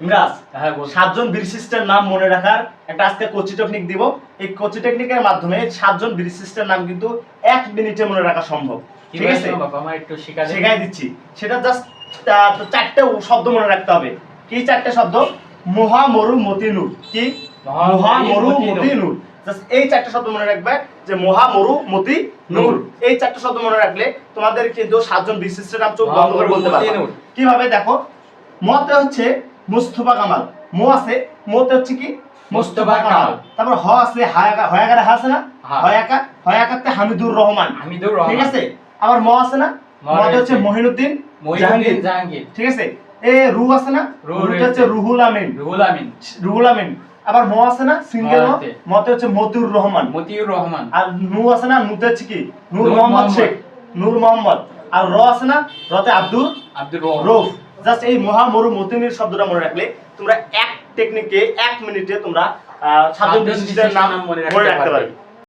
ইমরাজ হ্যাঁ সাতজন বিশিষ্টের নাম মনে রাখার একটা আজকে কোচি টেকনিক দিব। এই কোচি টেকনিকের মাধ্যমে সাতজন বিশিষ্টের নাম কিন্তু এক মিনিটে মনে রাখা সম্ভব। ঠিক আছে? আমার একটু শেখা শেখাই দিচ্ছি। সেটা জাস্ট চারটে শব্দ মনে রাখতে হবে। কি চারটে শব্দ? মহা মরু মতি নূর কি? মহা মরু মতি মতি নূর। নূর জাস্ট এই চারটে শব্দ মনে রাখবে যে মহা মরু মতি নূর এই চারটে শব্দ মনে রাখলে তোমাদের কিন্তু সাতজন বিশিষ্টের নাম চোখ বন্ধ করে বলতে পারবে। কীভাবে? দেখো মতে হচ্ছে মুস্তফা কামাল। মো আছে মোতে হচ্ছে কি? মুস্তফা কামাল। তারপর হ আছে হায়াকা হয়াকারে হা আছে না? হ্যাঁ। হয়াকা হয়াকাতে হামিদুর রহমান। হামিদুর রহমান। ঠিক আছে? আবার ম আছে না? মতে হচ্ছে রয়েছে। মহিনুদ্দিন জাহাঙ্গীর। ঠিক আছে? এ রু আছে না? রু রুটা হচ্ছে রুহুল আমিন। রুহুল আমিন। রুহুল আমিন। আবার ম আছে না? সিঙ্গেল। মতে। হচ্ছে মতিউর রহমান। মতিউর রহমান। আর নু আছে না? নুতে হচ্ছে কি? নূর মোহাম্মদ। শেখ। নূর মোহাম্মদ। আর র আছে না? রতে আব্দুল আব্দুল রৌফ জাস্ট এই মহা মরু মতিনির শব্দটা মনে রাখলে তোমরা এক টেকনিকে এক মিনিটে তোমরা সাতজন বিশিষ্টের নাম মনে রাখতে। পারবে।